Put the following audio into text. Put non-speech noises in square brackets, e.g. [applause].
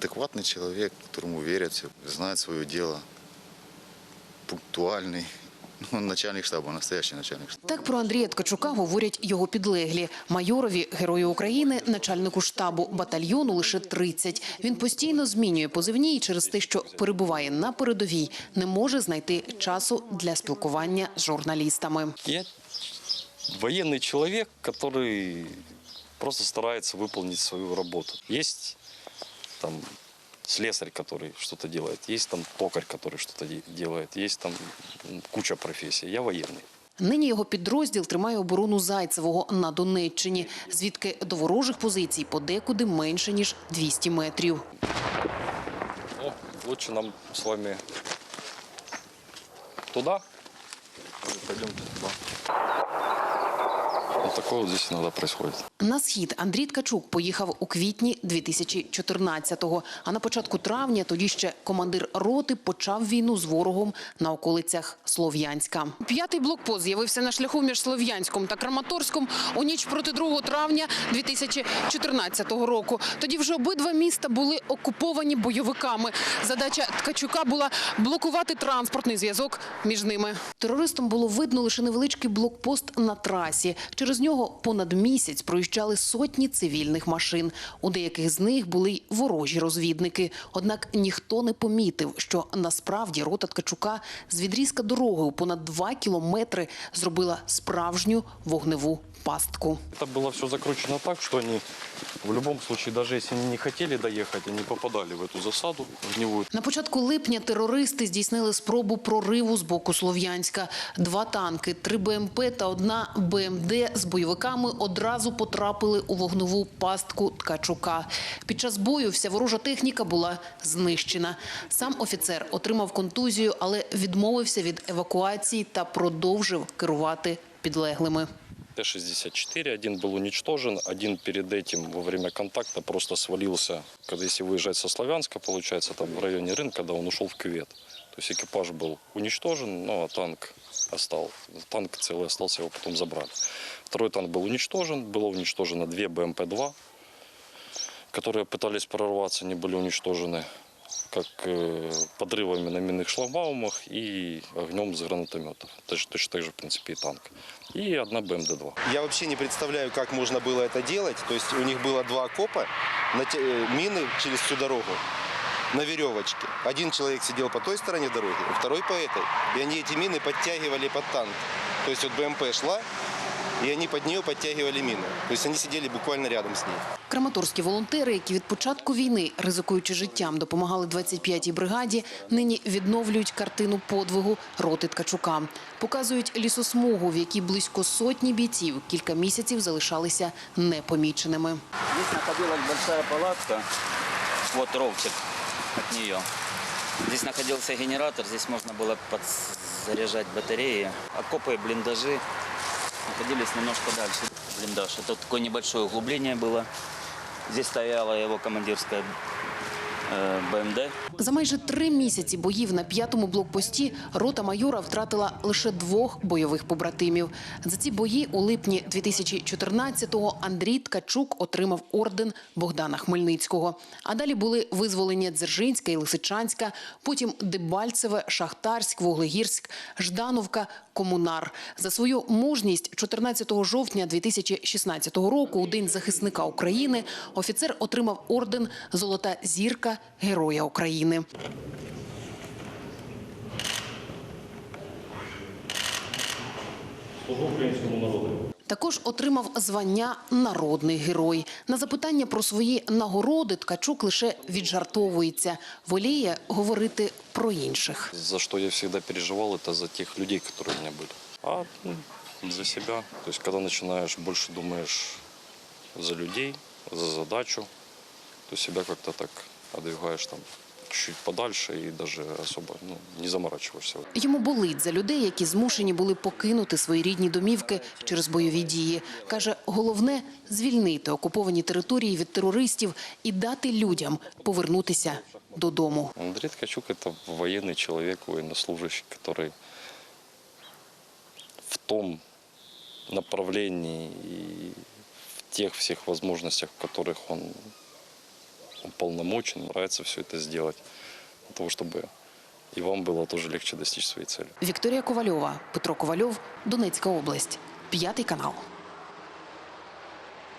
адекватный человек, которому верят, все, знает свое дело, пунктуальный. [laughs] Ну, он начальник штаба, настоящий начальник штаба. Так про Андрія Ткачука говорять його підлеглі. Майорові, герою України, начальнику штабу батальйону лише 30. Він постійно змінює позивні і через те, що перебуває на передовій, не може знайти часу для спілкування з журналістами. Я военный человек, который просто старается выполнить свою работу. Есть там слесарь, который что-то делает, есть там токарь, который что-то де- делает, есть там м, куча профессий. Я военный. Нині його підрозділ тримає оборону Зайцевого на Донеччині, звідки до ворожих позицій подекуди менше ніж 200 метрів. О, лучше нам с вами туда. Пойдемте туда. Вот такое вот здесь иногда происходит. На схід Андрій Ткачук поїхав у квітні 2014-го, а на початку травня тоді ще командир роти почав війну з ворогом на околицях Слов'янська. П'ятий блокпост з'явився на шляху між Слов'янськом та Краматорськом у ніч проти 2 травня 2014 року. Тоді вже обидва міста були окуповані бойовиками. Задача Ткачука була блокувати транспортний зв'язок між ними. Терористам було видно лише невеличкий блокпост на трасі. Через нього понад місяць проїжджали сотні цивільних машин. У деяких з них були й ворожі розвідники. Однак ніхто не помітив, що насправді рота Ткачука з відрізка дороги у понад два кілометри зробила справжню вогневу пастку. Это было все закручено так, что они в любом случае, даже если они не хотели доехать, они попадали в эту засаду огневую. На початку липня терористи здійснили спробу прориву з боку Слов'янська. Два танки, три БМП та одна БМД з бойовиками одразу потрапили у вогневу пастку Ткачука. Під час бою вся ворожа техніка була знищена. Сам офіцер отримав контузію, але відмовився від евакуації та продовжив керувати підлеглими. Т-64, один был уничтожен, один перед этим во время контакта просто свалился, когда если выезжать со Славянска, получается, там в районе рынка, да, он ушел в кювет. То есть экипаж был уничтожен, ну а танк остался. Танк целый остался, его потом забрали. Второй танк был уничтожен, было уничтожено две БМП-2, которые пытались прорваться, не были уничтожены как э, подрывами на минных шлагбаумах и огнем с гранатометов. Точно, точно так же, в принципе, и танк. И одна БМД-2. Я вообще не представляю, как можно было это делать. То есть у них было два окопа, э, мины через всю дорогу на веревочке. Один человек сидел по той стороне дороги, а второй по этой. И они эти мины подтягивали под танк. То есть вот БМП шла, и они под нее подтягивали мины. То есть они сидели буквально рядом с ней. Краматорські волонтери, які від початку війни, ризикуючи життям, допомагали 25-й бригаді, нині відновлюють картину подвигу роти Ткачука. Показують лісосмугу, в якій близько сотні бійців кілька місяців залишалися непоміченими. Здесь находилась большая палатка, вот ровчик от нее. Здесь находился генератор, здесь можно было подзаряжать батареи. Окопы, блиндажи находились немножко дальше. Блиндаж. Это такое небольшое углубление было. Здесь стояла его командирская э, БМД. За майже три місяці боїв на п'ятому блокпості рота майора втратила лише двох бойових побратимів. За ці бої у липні 2014-го Андрій Ткачук отримав орден Богдана Хмельницького. А далі були визволення Дзержинська і Лисичанська, потім Дебальцеве, Шахтарськ, Вуглегірськ, Ждановка, Комунар. За свою мужність 14 жовтня 2016 року, у День захисника України, офіцер отримав орден Золота зірка Героя України. Також отримав звання Народний герой. На запитання про свої нагороди Ткачук лише віджартовується, воліє говорити про інших. За что я всегда переживал, это за тех людей, которые у меня были. А ну, за себя. То есть, когда начинаешь, больше думаешь за людей, за задачу, то себя как-то так отдвигаешь там чуть подальше и даже особо ну, не заморачиваешься. Йому болить за людей, які змушені були покинути свої рідні домівки через бойові дії. Каже, головне звільнити окуповані території від терористів і дати людям повернутися додому. Андрей Ткачук – это военный человек, военнослужащий, который в том направлении и в тех всех возможностях, в которых он уполномочен, нравится все это сделать, для того, чтобы и вам было тоже легче достичь своей цели. Вікторія Ковальова, Петро Ковальов, Донецька область, п'ятий канал.